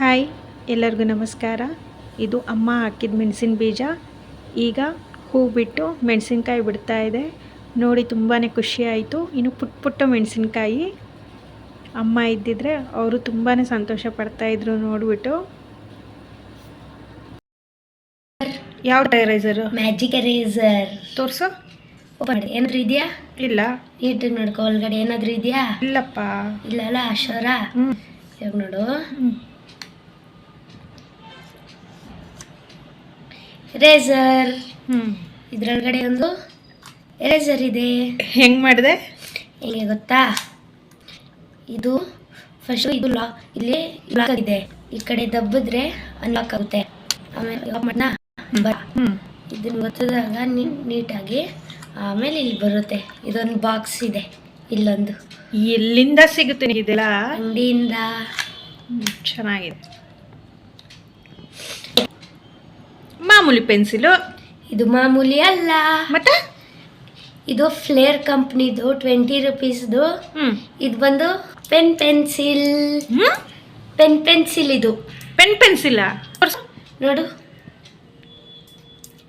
Hi ಎಲ್ಲರಿಗೂ ನಮಸ್ಕಾರ. ಇದು ಅಮ್ಮ ಹಾಕಿದ ಮೆಣಸಿನ ಬೀಜ. ಈಗ ಹೂ ಬಿಟ್ಟು ಮೆಣಸಿನ್ಕಾಯಿ ಬಿಡ್ತಾ ಇದೆ. ನೋಡಿ ತುಂಬಾ ಖುಷಿ ಆಯಿತು. ಇನ್ನು ಪುಟ್ಟ ಪುಟ್ಟ ಮೆಣಸಿನ್ಕಾಯಿ. ಅಮ್ಮ ಇದ್ದಿದ್ರೆ ಅವರು ತುಂಬಾ ಸಂತೋಷ ಪಡ್ತಾಯಿದ್ರು ನೋಡಿಬಿಟ್ಟು. ಯಾವ ಟೈರೈಸರ್? Magic eraser. ತೋರಿಸು. ಏನಾದ್ರೂ ಇದೆಯಾ? ಇಲ್ಲ. ನೀಟಾಗಿ ನೋಡ್ಕೊ ಒಳಗಡೆ ಏನಾದ್ರೂ ಇದೆಯಾ? ಇಲ್ಲಪ್ಪ. ಇಲ್ಲ ಅಲ್ಲ ಅಶೋರ? ಹ್ಞೂ ಇವಾಗ ನೋಡು. ಎರೇಸರ್ ಇದ್ರೊಳಗಡೆ ಒಂದು ಎರೇಸರ್ ಇದೆ. ಹೆಂಗ್ ಮಾಡಿದೆ? ಹೆಂಗೆ ಗೊತ್ತಾ? ಇದು ಫಸ್ಟ್ ಇದು ಲಾ ಇಲ್ಲಿ ಲಾಕ್ ಆಗಿದೆ. ಈ ಕಡೆ ದಬ್ಬಿದ್ರೆ ಅನ್ಲಾಕ್ ಆಗುತ್ತೆ. ಆಮೇಲೆ ಹ್ಞೂ ಇದನ್ನ ಗೊತ್ತದಾಗ ನೀಟಾಗಿ ಆಮೇಲೆ ಇಲ್ಲಿ ಬರುತ್ತೆ. ಇದೊಂದು ಬಾಕ್ಸ್ ಇದೆ ಇಲ್ಲೊಂದು. ಎಲ್ಲಿಂದ ಸಿಗುತ್ತೆ ಇದೆಲ್ಲ ಅಂಗಡಿಯಿಂದ. ಚೆನ್ನಾಗಿದೆ ಮಾಮೂಲಿ ಪೆನ್ಸಿಲು? ಇದು ಮಾಮೂಲಿ ಅಲ್ಲ. ಮತ್ತೆ? ಇದು ಫ್ಲೇರ್ ಕಂಪ್ನಿದು ಟ್ವೆಂಟಿ ರುಪೀಸ್ದು. ಹ್ಮ್. ಇದು ಬಂದು ಪೆನ್ ಪೆನ್ಸಿಲ್. ಹ್ಮ್? ಪೆನ್ ಪೆನ್ಸಿಲ್ ಇದು. ಪೆನ್ ಪೆನ್ಸಿಲ್ಲ ನೋಡು.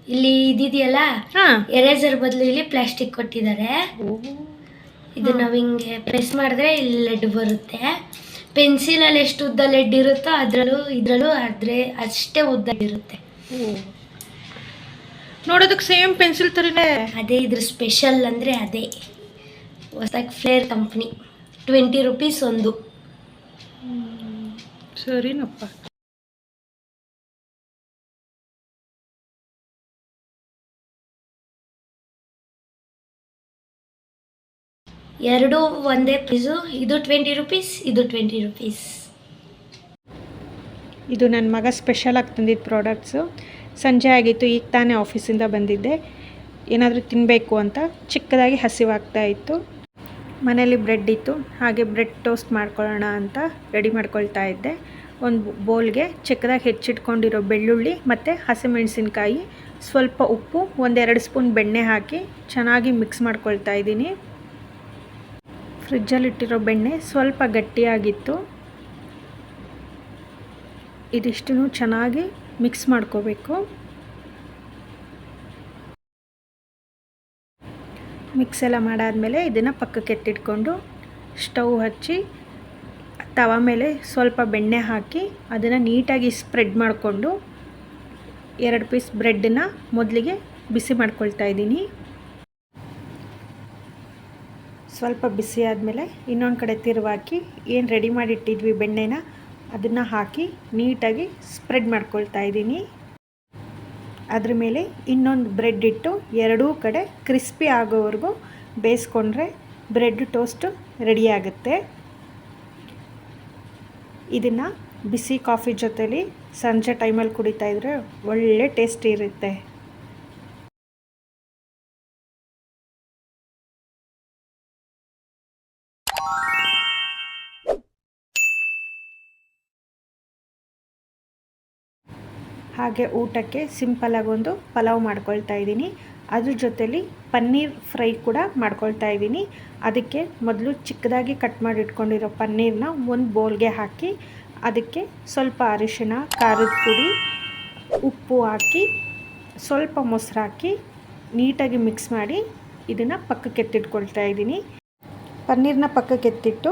ಇಲ್ಲಿ ಇದಿದೆಯಲ್ಲ? ಹಾ. ಎರೇಸರ್ ಬದಲು ಇಲ್ಲಿ ಪ್ಲಾಸ್ಟಿಕ್ ಕೊಟ್ಟಿದ್ದಾರೆ. ಇದು ನಾವು ಹಿಂಗೆ ಪ್ರೆಸ್ ಮಾಡಿದ್ರೆ ಇಲ್ಲಿ ಲೆಡ್ ಬರುತ್ತೆ. ಪೆನ್ಸಿಲಲ್ಲಿ ಎಷ್ಟು ಉದ್ದ ಲೆಡ್ ಇರುತ್ತೋ ಅದರಲ್ಲೂ ಇದರಲ್ಲೂ ಆದ್ರೆ ಅಷ್ಟೇ ಉದ್ದ ಇರುತ್ತೆ. ನೋಡೋದಕ್ಕೆ ಸೇಮ್ ಪೆನ್ಸಿಲ್ ಥರನೇ ಅದೇ ಇದ್ರ ಸ್ಪೆಷಲ್ ಅಂದರೆ ಅದೇ. ಹೊಸದಾಗಿ ಫ್ಲೇರ್ ಕಂಪ್ನಿ ಟ್ವೆಂಟಿ ರುಪೀಸ್ ಒಂದು. ಸರಿನಪ್ಪ. ಎರಡು ಒಂದೇ ಪೀಸು ಇದು ಟ್ವೆಂಟಿ ರುಪೀಸ್ ಇದು ಟ್ವೆಂಟಿ ರುಪೀಸ್ ಇದು ನನ್ನ ಮಗ ಸ್ಪೆಷಲ್ ಆಗಿ ತಂದಿದ್ದ ಪ್ರಾಡಕ್ಟ್ಸು ಸಂಜೆ ಆಗಿತ್ತು, ಈಗ ತಾನೇ ಆಫೀಸಿಂದ ಬಂದಿದ್ದೆ. ಏನಾದರೂ ತಿನ್ನಬೇಕು ಅಂತ ಚಿಕ್ಕದಾಗಿ ಹಸಿವಾಗ್ತಾ ಇತ್ತು. ಮನೇಲಿ ಬ್ರೆಡ್ ಇತ್ತು. ಹಾಗೆ ಬ್ರೆಡ್ ಟೋಸ್ಟ್ ಮಾಡ್ಕೊಳ್ಳೋಣ ಅಂತ ರೆಡಿ ಮಾಡ್ಕೊಳ್ತಾ ಇದ್ದೆ. ಒಂದು ಬೌಲ್ಗೆ ಚಿಕ್ಕದಾಗಿ ಹೆಚ್ಚಿಟ್ಕೊಂಡಿರೋ ಬೆಳ್ಳುಳ್ಳಿ ಮತ್ತು ಹಸಿಮೆಣಸಿನ್ಕಾಯಿ, ಸ್ವಲ್ಪ ಉಪ್ಪು, ಒಂದೆರಡು ಸ್ಪೂನ್ ಬೆಣ್ಣೆ ಹಾಕಿ ಚೆನ್ನಾಗಿ ಮಿಕ್ಸ್ ಮಾಡ್ಕೊಳ್ತಾ ಇದ್ದೀನಿ. ಫ್ರಿಜ್ಜಲ್ಲಿಟ್ಟಿರೋ ಬೆಣ್ಣೆ ಸ್ವಲ್ಪ ಗಟ್ಟಿಯಾಗಿತ್ತು. ಇದಿಷ್ಟು ಚೆನ್ನಾಗಿ ಮಿಕ್ಸ್ ಮಾಡ್ಕೋಬೇಕು. ಮಿಕ್ಸ್ ಎಲ್ಲ ಮಾಡಾದಮೇಲೆ ಇದನ್ನು ಪಕ್ಕಕ್ಕೆ ಎತ್ತಿಟ್ಕೊಂಡು ಸ್ಟವ್ ಹಚ್ಚಿ, ತವ ಮೇಲೆ ಸ್ವಲ್ಪ ಬೆಣ್ಣೆ ಹಾಕಿ ಅದನ್ನು ನೀಟಾಗಿ ಸ್ಪ್ರೆಡ್ ಮಾಡಿಕೊಂಡು ಎರಡು ಪೀಸ್ ಬ್ರೆಡ್ಡನ್ನ ಮೊದಲಿಗೆ ಬಿಸಿ ಮಾಡ್ಕೊಳ್ತಾ ಇದ್ದೀನಿ. ಸ್ವಲ್ಪ ಬಿಸಿ ಆದಮೇಲೆ ಇನ್ನೊಂದು ಕಡೆ ತಿರುವಾಕಿ ಏನು ರೆಡಿ ಮಾಡಿಟ್ಟಿದ್ವಿ ಬೆಣ್ಣೆನ ಅದನ್ನು ಹಾಕಿ ನೀಟಾಗಿ ಸ್ಪ್ರೆಡ್ ಮಾಡ್ಕೊಳ್ತಾ ಇದ್ದೀನಿ. ಅದ್ರ ಮೇಲೆ ಇನ್ನೊಂದು ಬ್ರೆಡ್ ಇಟ್ಟು ಎರಡೂ ಕಡೆ ಕ್ರಿಸ್ಪಿ ಆಗೋವರೆಗೂ ಬೇಯಿಸ್ಕೊಂಡ್ರೆ ಬ್ರೆಡ್ ಟೋಸ್ಟ್ ರೆಡಿಯಾಗುತ್ತೆ ಇದನ್ನು ಬಿಸಿ ಕಾಫಿ ಜೊತೇಲಿ ಸಂಜೆ ಟೈಮಲ್ಲಿ ಕುಡಿತಾ ಇದ್ರೆ ಒಳ್ಳೆ ಟೇಸ್ಟಿ ಇರುತ್ತೆ. ಹಾಗೆ ಊಟಕ್ಕೆ ಸಿಂಪಲಾಗಿ ಒಂದು ಪಲಾವ್ ಮಾಡ್ಕೊಳ್ತಾ ಇದ್ದೀನಿ. ಅದ್ರ ಜೊತೇಲಿ ಪನ್ನೀರ್ ಫ್ರೈ ಕೂಡ ಮಾಡ್ಕೊಳ್ತಾ ಇದ್ದೀನಿ. ಅದಕ್ಕೆ ಮೊದಲು ಚಿಕ್ಕದಾಗಿ ಕಟ್ ಮಾಡಿ ಇಟ್ಕೊಂಡಿರೋ ಪನ್ನೀರನ್ನ ಒಂದು ಬೌಲ್ಗೆ ಹಾಕಿ, ಅದಕ್ಕೆ ಸ್ವಲ್ಪ ಅರಿಶಿನ ಖಾರದ ಪುಡಿ, ಉಪ್ಪು ಹಾಕಿ, ಸ್ವಲ್ಪ ಮೊಸರು ಹಾಕಿ ನೀಟಾಗಿ ಮಿಕ್ಸ್ ಮಾಡಿ ಇದನ್ನು ಪಕ್ಕಕ್ಕೆ ಎತ್ತಿಟ್ಕೊಳ್ತಾ ಇದ್ದೀನಿ. ಪನ್ನೀರನ್ನ ಪಕ್ಕಕ್ಕೆ ಎತ್ತಿಟ್ಟು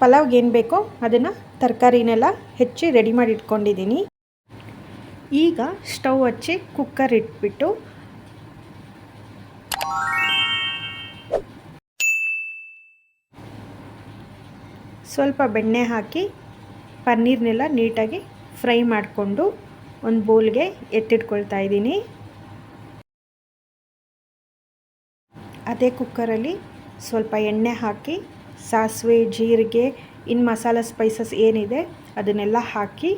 ಪಲಾವ್ಗೆ ಏನು ಬೇಕೋ ಅದನ್ನು ತರಕಾರಿನೆಲ್ಲ ಹೆಚ್ಚಿ ರೆಡಿ ಮಾಡಿ ಇಟ್ಕೊಂಡಿದ್ದೀನಿ ಈಗ ಸ್ಟವ್ ಹಚ್ಚಿ ಕುಕ್ಕರ್ ಇಟ್ಬಿಟ್ಟು ಸ್ವಲ್ಪ ಬೆಣ್ಣೆ ಹಾಕಿ ಪನ್ನೀರ್ನೆಲ್ಲ ನೀಟಾಗಿ ಫ್ರೈ ಮಾಡಿಕೊಂಡು ಒಂದು ಬೌಲ್ಗೆ ಎತ್ತಿಟ್ಕೊಳ್ತಾ ಇದ್ದೀನಿ. ಅದೇ ಕುಕ್ಕರಲ್ಲಿ ಸ್ವಲ್ಪ ಎಣ್ಣೆ ಹಾಕಿ, ಸಾಸಿವೆ, ಜೀರಿಗೆ ಇನ್ನು ಮಸಾಲ ಸ್ಪೈಸಸ್ ಏನಿದೆ ಅದನ್ನೆಲ್ಲ ಹಾಕಿ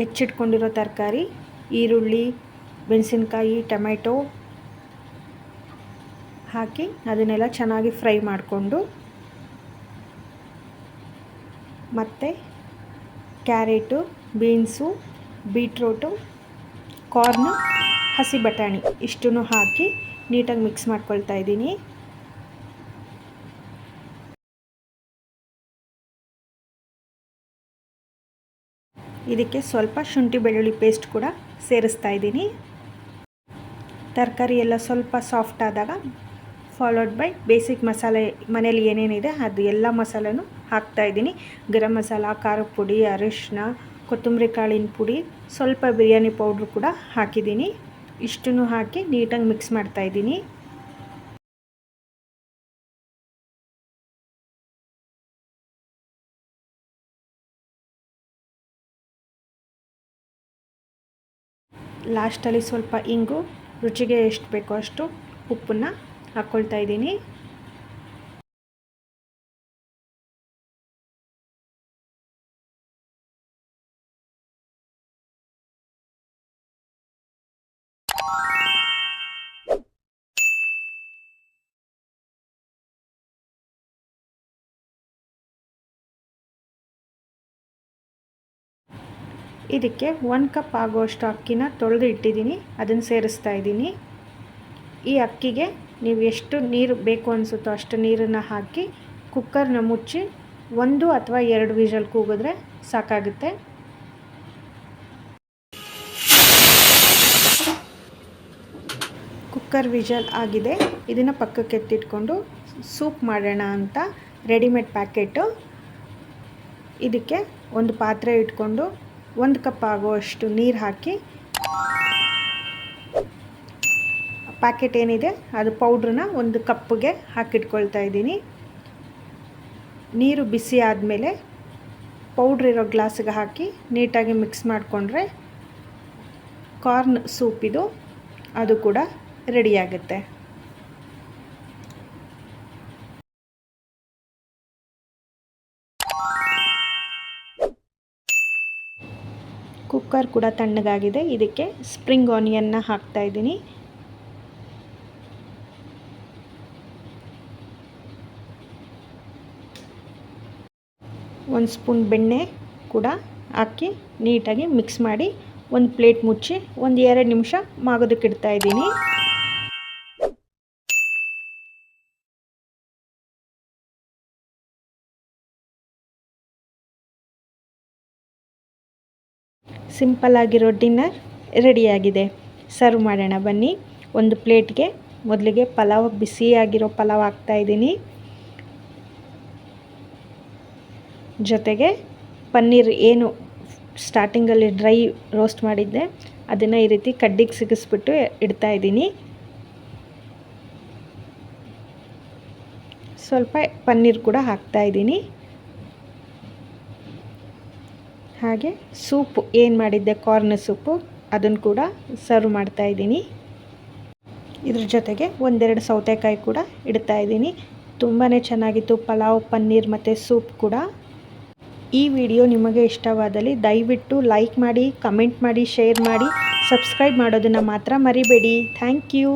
ಹೆಚ್ಚಿಟ್ಕೊಂಡಿರೋ ತರಕಾರಿ, ಈರುಳ್ಳಿ, ಮೆಣಸಿನ್ಕಾಯಿ, ಟೊಮೆಟೊ ಹಾಕಿ ಅದನ್ನೆಲ್ಲ ಚೆನ್ನಾಗಿ ಫ್ರೈ ಮಾಡಿಕೊಂಡು ಮತ್ತು ಕ್ಯಾರೆಟು, ಬೀನ್ಸು, ಬೀಟ್ರೋಟು, ಕಾರ್ನು, ಹಸಿ ಬಟಾಣಿ ಇಷ್ಟನ್ನು ಹಾಕಿ ನೀಟಾಗಿ ಮಿಕ್ಸ್ ಮಾಡ್ಕೊಳ್ತಾ ಇದ್ದೀನಿ. ಇದಕ್ಕೆ ಸ್ವಲ್ಪ ಶುಂಠಿ ಬೆಳ್ಳುಳ್ಳಿ ಪೇಸ್ಟ್ ಕೂಡ ಸೇರಿಸ್ತಾ ಇದ್ದೀನಿ. ತರಕಾರಿ ಎಲ್ಲ ಸ್ವಲ್ಪ ಸಾಫ್ಟ್ ಆದಾಗ ಫಾಲೋಡ್ ಬೈ ಬೇಸಿಕ್ ಮಸಾಲೆ ಮನೇಲಿ ಏನೇನಿದೆ ಅದು ಎಲ್ಲ ಮಸಾಲೆನೂ ಹಾಕ್ತಾಯಿದ್ದೀನಿ ಗರಂ ಮಸಾಲ ಖಾರದ ಪುಡಿ ಅರಿಶಿನ ಕೊತ್ತಂಬರಿ ಕಾಳಿನ ಪುಡಿ, ಸ್ವಲ್ಪ ಬಿರಿಯಾನಿ ಪೌಡ್ರ್ ಕೂಡ ಹಾಕಿದ್ದೀನಿ. ಇಷ್ಟನ್ನು ಹಾಕಿ ನೀಟಾಗಿ ಮಿಕ್ಸ್ ಮಾಡ್ತಾಯಿದ್ದೀನಿ ಲಾಸ್ಟಲ್ಲಿ ಸ್ವಲ್ಪ ಇಂಗು ರುಚಿಗೆ ಎಷ್ಟು ಬೇಕೋ ಅಷ್ಟು ಉಪ್ಪನ್ನು ಹಾಕ್ಕೊಳ್ತಾ ಇದ್ದೀನಿ. ಇದಕ್ಕೆ ಒಂದು ಕಪ್ ಆಗುವಷ್ಟು ಅಕ್ಕಿನ ತೊಳೆದು ಇಟ್ಟಿದ್ದೀನಿ, ಅದನ್ನು ಸೇರಿಸ್ತಾ ಇದ್ದೀನಿ. ಈ ಅಕ್ಕಿಗೆ ನೀವು ಎಷ್ಟು ನೀರು ಬೇಕು ಅನಿಸುತ್ತೋ ಅಷ್ಟು ನೀರನ್ನು ಹಾಕಿ ಕುಕ್ಕರ್ನ ಮುಚ್ಚಿ ಒಂದು ಅಥವಾ ಎರಡು ವಿಷಲ್ ಕೂಗಿದ್ರೆ ಸಾಕಾಗುತ್ತೆ. ಕುಕ್ಕರ್ ವಿಷಲ್ ಆಗಿದೆ, ಇದನ್ನು ಪಕ್ಕಕ್ಕೆ ಎತ್ತಿಟ್ಕೊಂಡು ಸೂಪ್ ಮಾಡೋಣ ಅಂತ ರೆಡಿಮೇಡ್ ಪ್ಯಾಕೆಟು ಇದಕ್ಕೆ ಒಂದು ಪಾತ್ರೆ ಇಟ್ಕೊಂಡು ಒಂದು ಕಪ್ ಆಗುವಷ್ಟು ನೀರು ಹಾಕಿ ಪ್ಯಾಕೆಟ್ ಏನಿದೆ, ಅದು ಪೌಡ್ರನ್ನ ಒಂದು ಕಪ್ಪಿಗೆ ಹಾಕಿಟ್ಕೊಳ್ತಾ ಇದ್ದೀನಿ. ನೀರು ಬಿಸಿ ಆದಮೇಲೆ ಪೌಡ್ರ್ ಇರೋ ಗ್ಲಾಸ್ಗೆ ಹಾಕಿ ನೀಟಾಗಿ ಮಿಕ್ಸ್ ಮಾಡಿಕೊಂಡ್ರೆ ಕಾರ್ನ್ ಸೂಪ್ ಇದು, ಅದು ಕೂಡ ರೆಡಿಯಾಗುತ್ತೆ ಕುಕ್ಕರ್ ಕೂಡ ತಣ್ಣಗಾಗಿದೆ. ಇದಕ್ಕೆ ಸ್ಪ್ರಿಂಗ್ ಆನಿಯನ್ನ ಹಾಕ್ತಾ ಇದ್ದೀನಿ. ಒಂದು ಸ್ಪೂನ್ ಬೆಣ್ಣೆ ಕೂಡ ಹಾಕಿ ನೀಟಾಗಿ ಮಿಕ್ಸ್ ಮಾಡಿ ಒಂದು ಪ್ಲೇಟ್ ಮುಚ್ಚಿ ಒಂದು ಎರಡು ನಿಮಿಷ ಮಾಗೋದಕ್ಕೆ ಇಡ್ತಾ ಇದ್ದೀನಿ. ಸಿಂಪಲ್ ಆಗಿರೋ ಡಿನ್ನರ್ ರೆಡಿಯಾಗಿದೆ. ಸರ್ವ್ ಮಾಡೋಣ ಬನ್ನಿ. ಒಂದು ಪ್ಲೇಟ್ಗೆ ಮೊದಲಿಗೆ ಪಲಾವ್, ಬಿಸಿಯಾಗಿರೋ ಪಲಾವ್ ಹಾಕ್ತಾಯಿದ್ದೀನಿ ಜೊತೆಗೆ ಪನ್ನೀರ್ ಏನು ಸ್ಟಾರ್ಟಿಂಗಲ್ಲಿ ಡ್ರೈ ರೋಸ್ಟ್ ಮಾಡಿದ್ದೆ, ಅದನ್ನು ಈ ರೀತಿ ಕಡ್ಡಿಗೆ ಸಿಗಿಸ್ಬಿಟ್ಟು ಇಡ್ತಾ ಇದ್ದೀನಿ. ಸ್ವಲ್ಪ ಪನ್ನೀರ್ ಕೂಡ ಹಾಕ್ತಾ ಇದ್ದೀನಿ ಹಾಗೆ ಸೂಪ್, ಏನು ಮಾಡಿದ್ದೆ? Corn soup. ಅದನ್ನು ಕೂಡ ಸರ್ವ್ ಮಾಡ್ತಾ ಇದ್ದೀನಿ. ಇದ್ರ ಜೊತೆಗೆ ಒಂದೆರಡು ಸೌತೆಕಾಯಿ ಕೂಡ ಇಡ್ತಾ ಇದ್ದೀನಿ. ತುಂಬಾ ಚೆನ್ನಾಗಿತ್ತು ಪಲಾವ್, ಪನ್ನೀರ್ ಮತ್ತು ಸೂಪ್ ಕೂಡ. ಈ ವಿಡಿಯೋ ನಿಮಗೆ ಇಷ್ಟವಾದಲ್ಲಿ ದಯವಿಟ್ಟು ಲೈಕ್ ಮಾಡಿ ಕಮೆಂಟ್ ಮಾಡಿ ಶೇರ್ ಮಾಡಿ ಸಬ್ಸ್ಕ್ರೈಬ್ ಮಾಡೋದನ್ನು ಮಾತ್ರ ಮರಿಬೇಡಿ. Thank you